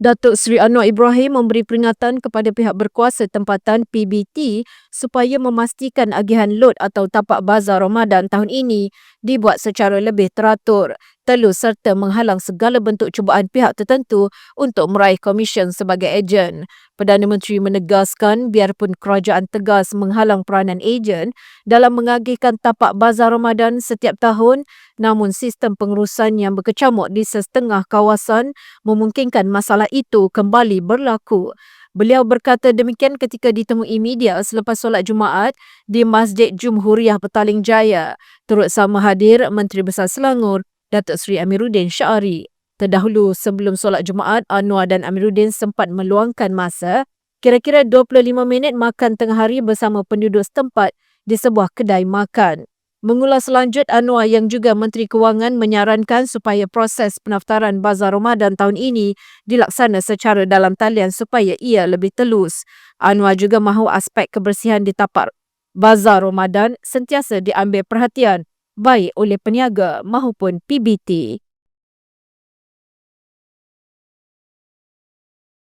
Datuk Seri Anwar Ibrahim memberi peringatan kepada pihak berkuasa tempatan PBT supaya memastikan agihan lot atau tapak bazar Ramadan tahun ini dibuat secara lebih teratur, telus serta menghalang segala bentuk cubaan pihak tertentu untuk meraih komisen sebagai ejen. Perdana Menteri menegaskan biarpun kerajaan tegas menghalang peranan ejen dalam mengagihkan tapak bazar Ramadan setiap tahun, namun sistem pengurusan yang berkecamuk di setengah kawasan memungkinkan masalah itu kembali berlaku. Beliau berkata demikian ketika ditemui media selepas solat Jumaat di Masjid Jumhuriyah Petaling Jaya. Turut sama hadir Menteri Besar Selangor, Datuk Seri Amiruddin Syari. Terdahulu sebelum solat Jumaat, Anwar dan Amiruddin sempat meluangkan masa kira-kira 25 minit makan tengah hari bersama penduduk setempat di sebuah kedai makan. Mengulas lanjut, Anwar yang juga Menteri Kewangan menyarankan supaya proses pendaftaran Bazar Ramadan tahun ini dilaksana secara dalam talian supaya ia lebih telus. Anwar juga mahu aspek kebersihan di tapak Bazar Ramadan sentiasa diambil perhatian baik oleh peniaga maupun PBT.